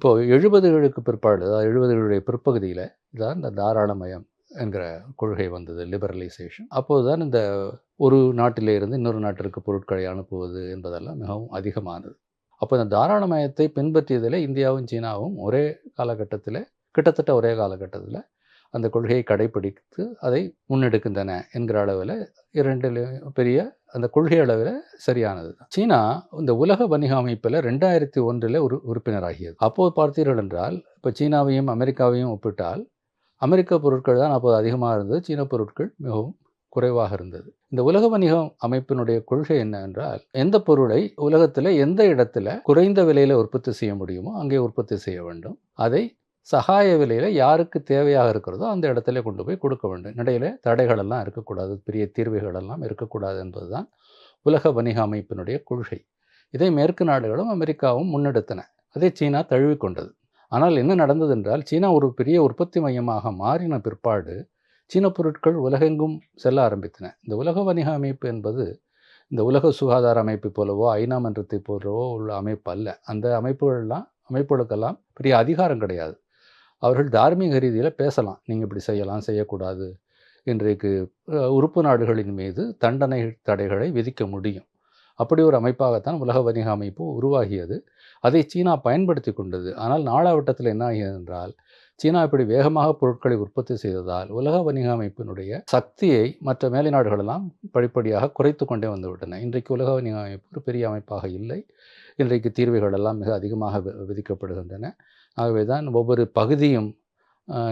இப்போது எழுபதுகளுக்கு பிற்பாடு அதாவது எழுபதுகளுடைய பிற்பகுதியில் தான் இந்த தாராளமயம் என்கிற கொள்கை வந்தது லிபரலைசேஷன் அப்போது தான் இந்த ஒரு நாட்டிலே இருந்து இன்னொரு நாட்டிற்கு பொருட்களை அனுப்புவது என்பதெல்லாம் மிகவும் அதிகமானது. அப்போ இந்த தாராளமயத்தை பின்பற்றியதில் இந்தியாவும் சீனாவும் ஒரே காலகட்டத்தில் கிட்டத்தட்ட ஒரே காலகட்டத்தில் அந்த கொள்கையை கடைபிடித்து அதை முன்னெடுக்கின்றன என்கிற அளவில் இரண்டு பெரிய அந்த கொள்கை அளவில் சரியானது. சீனா இந்த உலக வணிக அமைப்பில் ரெண்டாயிரத்தி ஒன்றில் ஒரு உறுப்பினராகியது. அப்போது பார்த்தீர்கள் என்றால் இப்போ சீனாவையும் அமெரிக்காவையும் ஒப்பிட்டால் அமெரிக்க பொருட்கள் தான் அப்போது அதிகமாக இருந்தது. சீன பொருட்கள் மிகவும் குறைவாக இருந்தது. இந்த உலக வணிக அமைப்பினுடைய கொள்கை என்ன என்றால் எந்த பொருளை உலகத்தில் எந்த இடத்துல குறைந்த விலையில் உற்பத்தி செய்ய முடியுமோ அங்கே உற்பத்தி செய்ய வேண்டும். அதை சகாய விலையில் யாருக்கு தேவையாக இருக்கிறதோ அந்த இடத்துல கொண்டு போய் கொடுக்க வேண்டும். இடையில தடைகளெல்லாம் இருக்கக்கூடாது பெரிய தீர்வுகளெல்லாம் இருக்கக்கூடாது என்பதுதான் உலக வணிக அமைப்பினுடைய கொள்கை. இதை மேற்கு நாடுகளும் அமெரிக்காவும் முன்னெடுத்தன. அதை சீனா தழுவிக்கொண்டது ஆனால் என்ன நடந்தது என்றால் சீனா ஒரு பெரிய உற்பத்தி மையமாக மாறின பிற்பாடு சீன பொருட்கள் உலகெங்கும் செல்ல ஆரம்பித்தன. இந்த உலக வணிக அமைப்பு என்பது இந்த உலக சுகாதார அமைப்பு போலவோ ஐநா மன்றத்தை போலவோ உள்ள அமைப்பு அல்ல. அந்த அமைப்புகள்லாம் அமைப்புகளுக்கெல்லாம் பெரிய அதிகாரம் கிடையாது. அவர்கள் தார்மீக ரீதியில் பேசலாம். நீங்கள் இப்படி செய்யலாம் செய்யக்கூடாது. இன்றைக்கு உறுப்பு நாடுகளின் மீது தண்டனை தடைகளை விதிக்க முடியும். அப்படி ஒரு அமைப்பாகத்தான் உலக வணிக அமைப்பு உருவாகியது. அதை சீனா பயன்படுத்தி கொண்டது. ஆனால் நாளாவட்டத்தில் என்ன ஆகியது என்றால் சீனா இப்படி வேகமாக பொருட்களை உற்பத்தி செய்ததால் உலக வணிக அமைப்பினுடைய சக்தியை மற்ற மேலை நாடுகளெல்லாம் படிப்படியாக குறைத்து கொண்டே வந்துவிட்டன. இன்றைக்கு உலக வணிக அமைப்பு ஒரு பெரிய அமைப்பாக இல்லை. இன்றைக்கு தீர்வுகள் எல்லாம் மிக அதிகமாக விதிக்கப்படுகின்றன. ஆகவே தான் ஒவ்வொரு பகுதியும்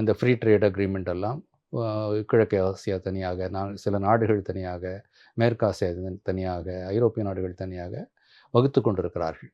இந்த ஃப்ரீ ட்ரேட் அக்ரிமெண்ட் எல்லாம் கிழக்கு ஆசியா தனியாக நான் சில நாடுகள் தனியாக மேற்காசியா தனியாக ஐரோப்பிய நாடுகள் தனியாக வகுத்து கொண்டிருக்கிறார்கள்.